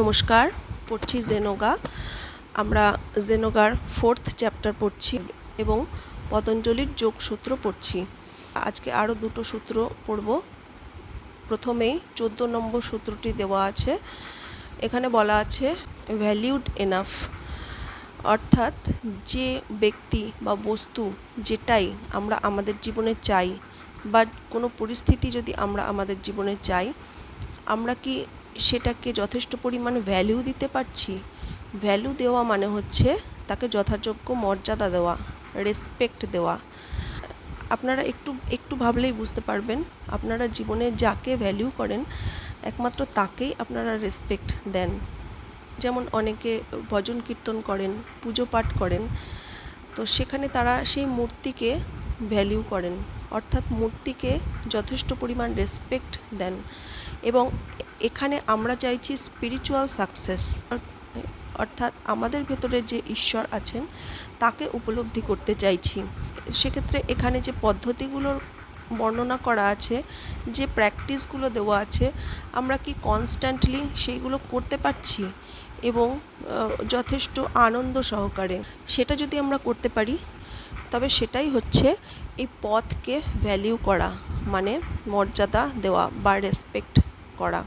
নমস্কার, পড়ছি জেনোগা। আমরা জেনোগার ফোর্থ চ্যাপ্টার পড়ছি এবং পতঞ্জলির যোগসূত্র পড়ছি। আজকে আরও দুটো সূত্র পড়ব। প্রথমেই চোদ্দ নম্বর সূত্রটি দেওয়া আছে। এখানে বলা আছে ভ্যালিউড এনাফ অর্থাৎ যে ব্যক্তি বা বস্তু যেটাই আমরা আমাদের জীবনে চাই বা কোনো পরিস্থিতি যদি আমরা আমাদের জীবনে চাই, আমরা কি সেটাকে যথেষ্ট পরিমাণে ভ্যালু দিতে পারছি। ভ্যালু দেওয়া মানে হচ্ছে তাকে যথাযোগ্য মর্যাদা দেওয়া রেসপেক্ট দেওয়া। আপনারা একটু একটু ভাবলেই বুঝতে পারবেন, আপনারা জীবনে যাকে ভ্যালু করেন, একমাত্র তাকেই আপনারা রেসপেক্ট দেন। যেমন অনেকে ভজন কীর্তন করেন, পুজো পাঠ করেন, তো সেখানে তারা সেই মূর্তিকে ভ্যালিউ করেন। অর্থাৎ মূর্তিকে যথেষ্ট পরিমাণ রেসপেক্ট দেন। এবং এখানে আমরা চাইছি স্পিরিচুয়াল সাকসেস অর্থাৎ আমাদের ভেতরে যে ঈশ্বর আছেন, তাকে উপলব্ধি করতে চাইছি। সেক্ষেত্রে এখানে যে পদ্ধতিগুলোর বর্ণনা করা আছে, যে প্র্যাকটিসগুলো দেওয়া আছে, আমরা কি কনস্ট্যান্টলি সেইগুলো করতে পারছি এবং যথেষ্ট আনন্দ সহকারে। সেটা যদি আমরা করতে পারি, তবে সেটাই হচ্ছে এই পথকে ভ্যালিউ করা মানে মর্যাদা দেওয়া বা রেসপেক্ট করা।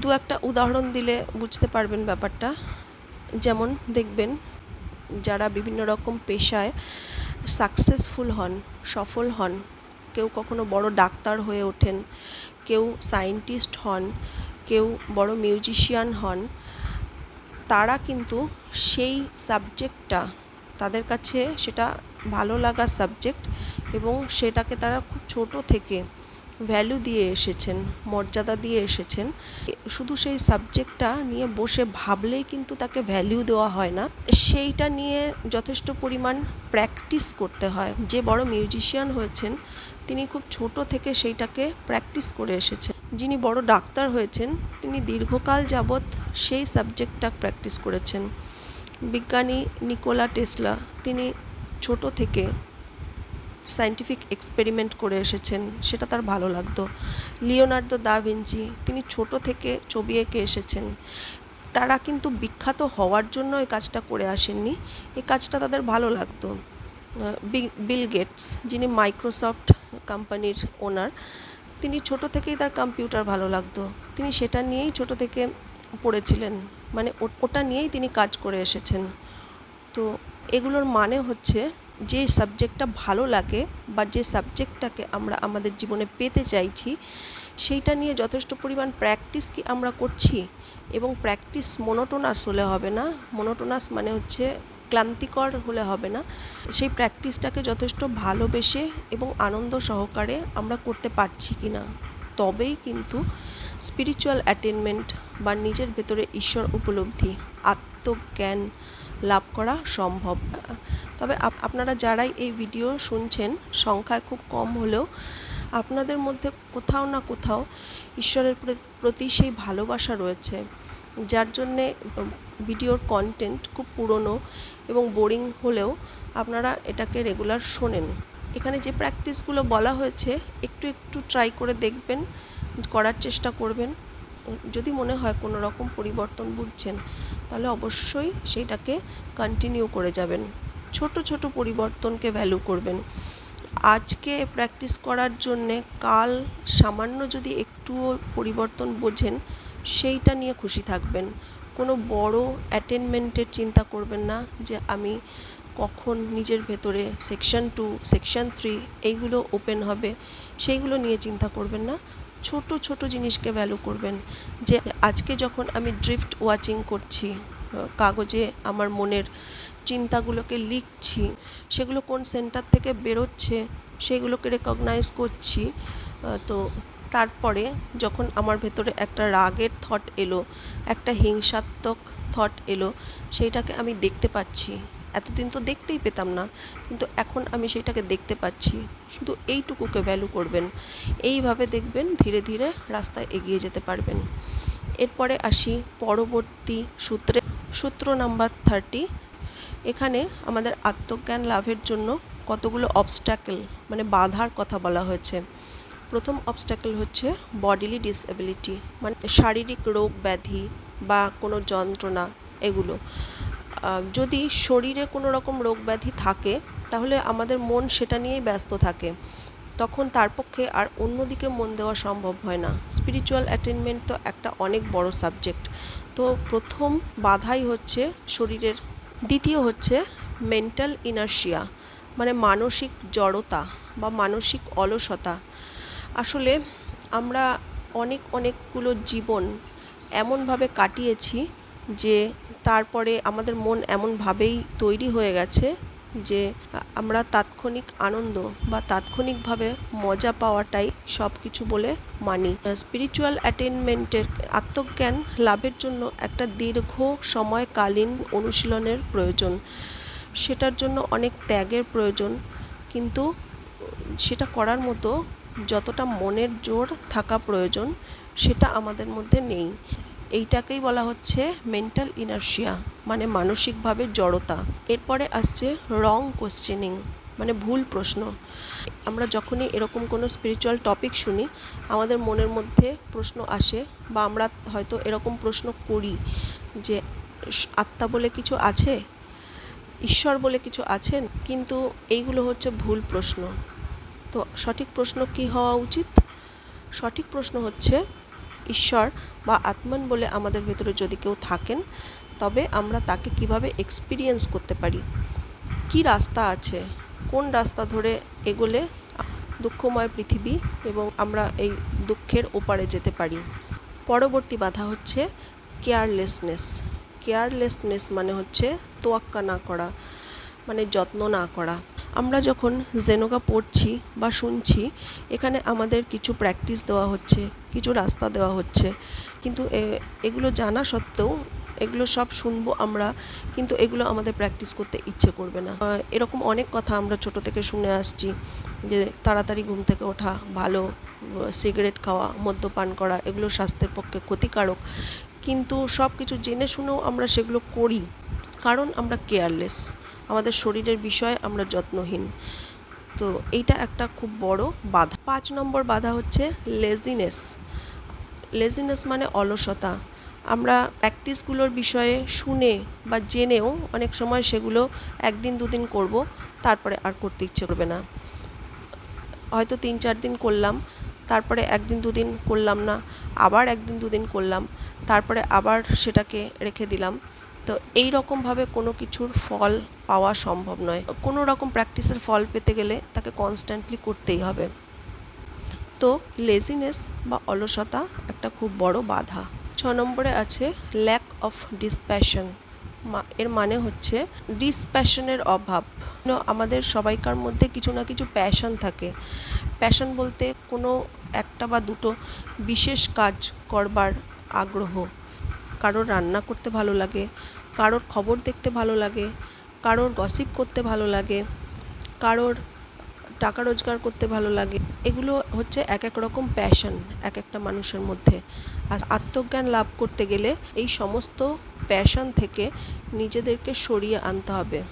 দু একটা উদাহরণ দিলে বুঝতে পারবেন ব্যাপারটা। যেমন দেখবেন, যারা বিভিন্ন রকম পেশায় সাকসেসফুল হন, সফল হন, কেউ কখনো বড় ডাক্তার হয়ে ওঠেন, কেউ সায়েন্টিস্ট হন, কেউ বড় মিউজিশিয়ান হন, তারা কিন্তু সেই সাবজেক্টটা তাদের কাছে সেটা ভালো লাগার সাবজেক্ট এবং সেটাকে তারা খুব ছোট থেকে ভ্যালু দিয়ে এসেছেন, মর্যাদা দিয়ে এসেছেন। শুধু সেই সাবজেক্টটা নিয়ে বসে ভাবলেই কিন্তু তাকে ভ্যালু দেওয়া হয় না। সেইটা নিয়ে যথেষ্ট পরিমাণ প্র্যাকটিস করতে হয়। যে বড় মিউজিশিয়ান হয়েছেন, তিনি খুব ছোট থেকে সেইটাকে প্র্যাকটিস করে এসেছেন। যিনি বড় ডাক্তার হয়েছেন, তিনি দীর্ঘকাল যাবৎ সেই সাবজেক্টটা প্র্যাকটিস করেছেন। বিজ্ঞানী নিকোলা টেসলা, তিনি ছোট থেকে সায়েন্টিফিক এক্সপেরিমেন্ট করে এসেছেন, সেটা তার ভালো লাগতো। লিওনার্দো দা ভিঞ্চি, তিনি ছোট থেকে ছবি এঁকে এসেছেন। তারা কিন্তু বিখ্যাত হওয়ার জন্য এই কাজটা করে আসেননি। এই কাজটা তাদের ভালো লাগতো। বিল গেটস, যিনি মাইক্রোসফট কোম্পানির ওনার, তিনি ছোট থেকেই তার কম্পিউটার ভালো লাগতো। তিনি সেটা নিয়েই ছোট থেকে পড়েছিলেন। মানে ওটা নিয়েই তিনি কাজ করে এসেছেন। তো এগুলোর মানে হচ্ছে যে সাবজেক্টটা ভালো লাগে বা যে সাবজেক্টটাকে আমরা আমাদের জীবনে পেতে চাইছি, সেইটা নিয়ে যথেষ্ট পরিমাণ প্র্যাকটিস কি আমরা করছি? এবং প্র্যাকটিস মনোটোনাস হলে হবে না মনোটোনাস মানে হচ্ছে ক্লান্তিকর হলে হবে না। সেই প্র্যাকটিসটাকে যথেষ্ট ভালোবেসে এবং আনন্দ সহকারে আমরা করতে পারছি কি না তবেই কিন্তু স্পিরিচুয়াল অ্যাটেনমেন্ট বা নিজের ভেতরে ঈশ্বর উপলব্ধি, আত্মজ্ঞান লাভ করা সম্ভব না। তবে আপনারা যারাই এই ভিডিও শুনছেন সংখ্যায় খুব কম হলেও আপনাদের মধ্যে কোথাও না কোথাও ঈশ্বরের প্রতি সেই ভালোবাসা রয়েছে, যার জন্যে ভিডিওর কন্টেন্ট খুব পুরনো এবং বোরিং হলেও আপনারা এটাকে রেগুলার শোনেন। এখানে যে প্র্যাকটিসগুলো বলা হয়েছে, একটু একটু ট্রাই করে দেখবেন, করার চেষ্টা করবেন। যদি মনে হয় কোনো রকম পরিবর্তন বুঝছেন তাহলে অবশ্যই সেইটাকে কন্টিনিউ করে যাবেন। ছোট ছোট পরিবর্তনকে ভ্যালু করবেন। আজকে প্র্যাকটিস করার জন্যে কাল সামান্য যদি একটুও পরিবর্তন বোঝেন, সেইটা নিয়ে খুশি থাকবেন। কোনো বড় অ্যাটেনমেন্টের চিন্তা করবেন না যে আমি কখন নিজের ভেতরে সেকশন টু সেকশন থ্রি এইগুলো ওপেন হবে, সেইগুলো নিয়ে চিন্তা করবেন না। ছোট ছোট জিনিসকে ভ্যালু করবেন। যে আজকে যখন আমি ড্রিফট ওয়াচিং করছি কাগজে আমার মনের চিন্তাগুলোকে লিখছি, সেগুলো কোন সেন্টার থেকে বেরোচ্ছে, সেগুলোকে রেকগনাইজ করছি তো তারপরে যখন আমার ভেতরে একটা রাগের থট এলো, একটা হিংসাত্মক থট এলো, সেইটাকে আমি দেখতে পাচ্ছি। এতদিন তো দেখতেই পেতাম না, কিন্তু এখন আমি সেটাকে দেখতে পাচ্ছি। শুধু এইটুকুকে ভ্যালু করবেন। এইভাবে দেখবেন ধীরে ধীরে রাস্তায় এগিয়ে যেতে পারবেন। এরপরে আসি পরবর্তী সূত্রে। সূত্র নাম্বার থার্টি এখানে আমাদের আত্মজ্ঞান লাভের জন্য কতগুলো অবস্ট্যাকেল মানে বাধার কথা বলা হয়েছে। প্রথম অবস্ট্যাকল হচ্ছে বডিলি ডিসএবিলিটি মানে শারীরিক রোগ ব্যাধি বা কোনো যন্ত্রণা, এগুলো। যদি শরীরে কোনো রকম রোগ ব্যাধি থাকে, তাহলে আমাদের মন সেটা নিয়েই ব্যস্ত থাকে। তখন তার পক্ষে আর অন্যদিকে মন দেওয়া সম্ভব হয় না। স্পিরিচুয়াল অ্যাটেনমেন্ট তো একটা অনেক বড় সাবজেক্ট তো প্রথম বাধাই হচ্ছে শরীরের, দ্বিতীয় হচ্ছে মেন্টাল ইনার্শিয়া মানে মানসিক জড়তা বা মানসিক অলসতা। আসলে আমরা অনেক অনেকগুলো জীবন এমনভাবে কাটিয়েছি যে তারপরে আমাদের মন এমনভাবেই তৈরি হয়ে গেছে যে আমরা তাৎক্ষণিক আনন্দ বা তাৎক্ষণিকভাবে মজা পাওয়াটাই সব কিছু বলে মানি। স্পিরিচুয়াল অ্যাটেনমেন্টের আত্মজ্ঞান লাভের জন্য একটা দীর্ঘ সময়কালীন অনুশীলনের প্রয়োজন। সেটার জন্য অনেক ত্যাগের প্রয়োজন, কিন্তু সেটা করার মতো যতটা মনের জোর থাকা প্রয়োজন, সেটা আমাদের মধ্যে নেই। এইটাকেই বলা হচ্ছে মেন্টাল ইনার্শিয়া মানে মানসিকভাবে জড়তা। এরপরে আসছে রং কোশ্চেনিং মানে ভুল প্রশ্ন। আমরা যখনই এরকম কোনো স্পিরিচুয়াল টপিক শুনি, আমাদের মনের মধ্যে প্রশ্ন আসে বা আমরা হয়তো এরকম প্রশ্ন করি যে আত্মা বলে কিছু আছে? ঈশ্বর বলে কিছু আছেন কিন্তু এইগুলো হচ্ছে ভুল প্রশ্ন। তো সঠিক প্রশ্ন কি হওয়া উচিত? সঠিক প্রশ্ন হচ্ছে ঈশ্বর বা আত্মান বলে আমাদের ভেতরে যদি কেউ থাকেন, তবে আমরা তাকে কীভাবে এক্সপিরিয়েন্স করতে পারি? কি রাস্তা আছে? কোন রাস্তা ধরে এগোলে দুঃখময় পৃথিবী এবং আমরা এই দুঃখের ওপারে যেতে পারি? পরবর্তী বাধা হচ্ছে কেয়ারলেসনেস কেয়ারলেসনেস মানে হচ্ছে তোয়াক্কা না করা মানে যত্ন না করা। আমরা যখন জেনোগা পড়ছি বা শুনছি, এখানে আমাদের কিছু প্র্যাকটিস দেওয়া হচ্ছে, কিছু রাস্তা দেওয়া হচ্ছে। কিন্তু এগুলো জানা সত্ত্বেও এগুলো সব শুনব আমরা, কিন্তু এগুলো আমাদের প্র্যাকটিস করতে ইচ্ছে করবে না। এরকম অনেক কথা আমরা ছোট থেকে শুনে আসছি যে তাড়াতাড়ি ঘুম থেকে ওঠা ভালো, সিগারেট খাওয়া, মদ্যপান করা, এগুলো স্বাস্থ্যের পক্ষে ক্ষতিকারক। কিন্তু সব কিছু জেনে শুনেও আমরা সেগুলো করি, কারণ আমরা কেয়ারলেস আমাদের শরীরের বিষয়ে আমরা যত্নহীন। তো এইটা একটা খুব বড় বাধা। পাঁচ নম্বর বাধা হচ্ছে লেজিনেস লেজিনেস মানে অলসতা। আমরা প্র্যাকটিসগুলোর বিষয়ে শুনে বা জেনেও অনেক সময় সেগুলো একদিন, দুদিন করব, তারপরে আর করতে ইচ্ছে করবে না। হয়তো তিন, চার দিন করলাম, তারপরে একদিন, দুদিন করলাম না, আবার একদিন, দুদিন করলাম, তারপরে আবার সেটাকে রেখে দিলাম তো এই রকমভাবে কোনো কিছুর ফল পাওয়া সম্ভব নয়। কোনো রকম প্র্যাকটিসের ফল পেতে গেলে তাকে কনস্ট্যান্টলি করতেই হবে। তো লেজিনেস বা অলসতা একটা খুব বড় বাধা। ছ নম্বরে আছে ল্যাক অফ ডিসপ্যাশন এর মানে হচ্ছে ডিসপ্যাশনের অভাব। আমাদের সবাইকার মধ্যে কিছু না কিছু প্যাশন থাকে। প্যাশন বলতে কোনো একটা বা দুটো বিশেষ কাজ করবার আগ্রহ। কারোর রান্না করতে ভালো লাগে, কারোর খবর দেখতে ভালো লাগে, কারোর গসিপ করতে ভালো লাগে, কারোর টাকা রোজগার করতে ভালো লাগে। এগুলো হচ্ছে এক এক রকম প্যাশন এক একটা মানুষের মধ্যে। আর আত্মজ্ঞান লাভ করতে গেলে এই সমস্ত প্যাশন থেকে নিজেদেরকে সরিয়ে আনতে হবে।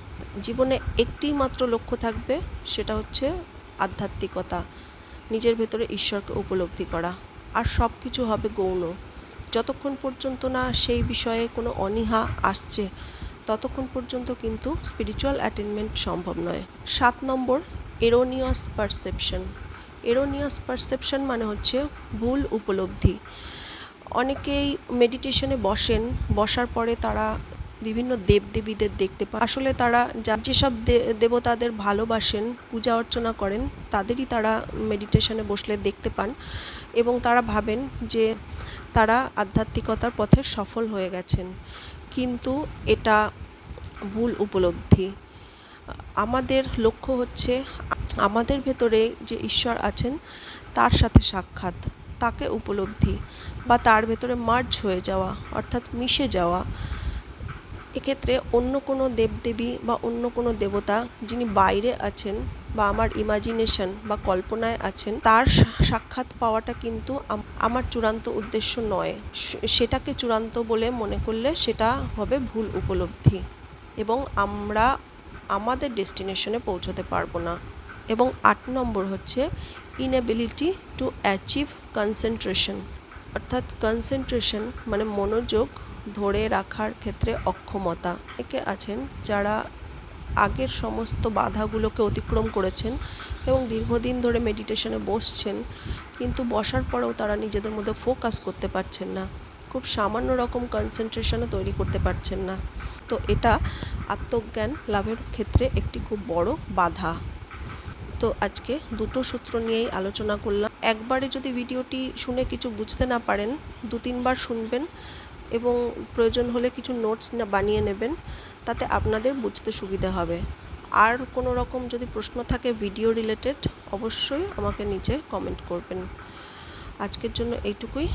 জীবনে একটি মাত্র লক্ষ্য থাকবে, সেটা হচ্ছে আধ্যাত্মিকতা, নিজের ভেতরে ঈশ্বরকে উপলব্ধি করা। আর সব কিছু হবে গৌণ। যতক্ষণ পর্যন্ত না সেই বিষয়ে কোনো অনীহা আসছে, ততক্ষণ পর্যন্ত কিন্তু স্পিরিচুয়াল অ্যাটেনমেন্ট সম্ভব নয়। সাত নম্বর এরোনিয়াস পারসেপশন এরোনিয়াস পারসেপশন মানে হচ্ছে ভুল উপলব্ধি। অনেকেই মেডিটেশনে বসেন, বসার পরে তারা বিভিন্ন দেবদেবীদের দেখতে পান। আসলে তারা যা যেসব দেবতাদের ভালোবাসেন, পূজা অর্চনা করেন, তাদেরই তারা মেডিটেশনে বসলে দেখতে পান এবং তারা ভাবেন যে তারা আধ্যাত্মিকতার পথে সফল হয়ে গেছেন। কিন্তু এটা ভুল উপলব্ধি। আমাদের লক্ষ্য হচ্ছে আমাদের ভেতরে যে ঈশ্বর আছেন, তার সাথে সাক্ষাৎ, তাকে উপলব্ধি বা তার ভেতরে মার্জ হয়ে যাওয়া অর্থাৎ মিশে যাওয়া এক্ষেত্রে অন্য কোনো দেবদেবী বা অন্য কোনো দেবতা যিনি বাইরে আছেন বা আমার ইমাজিনেশন বা কল্পনায় আছেন, তার সাক্ষাৎ পাওয়াটা কিন্তু আমার চূড়ান্ত উদ্দেশ্য নয়। সেটাকে চূড়ান্ত বলে মনে করলে সেটা হবে ভুল উপলব্ধি এবং আমরা আমাদের ডেস্টিনেশনে পৌঁছতে পারব না। এবং আট নম্বর হচ্ছে ইনএবিলিটি টু অ্যাচিভ কনসেন্ট্রেশন অর্থাৎ কনসেন্ট্রেশন মানে মনোযোগ ধরে রাখার ক্ষেত্রে অক্ষমতা। একে আছেন যারা আগের সমস্ত বাধাগুলোকে অতিক্রম করেছেন এবং দীর্ঘদিন ধরে মেডিটেশনে বসছেন, কিন্তু বসার পরেও তারা নিজেদের মধ্যে ফোকাস করতে পারছেন না। খুব সামান্য রকম কনসেন্ট্রেশনও তৈরি করতে পারছেন না। তো এটা আত্মজ্ঞান লাভের ক্ষেত্রে একটি খুব বড় বাধা। তো আজকে দুটো সূত্র নিয়েই আলোচনা করলাম। একবারে যদি ভিডিওটি শুনে কিছু বুঝতে না পারেন দু তিনবার শুনবেন। এবং প্রয়োজন হলে কিছু নোটস বানিয়ে নেবেন, তাতে আপনাদের বুঝতে সুবিধা হবে। আর কোনো রকম যদি প্রশ্ন থাকে ভিডিও রিলেটেড অবশ্যই আমাকে নিচে কমেন্ট করবেন। আজকের জন্য এইটুকুই।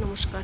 নমস্কার।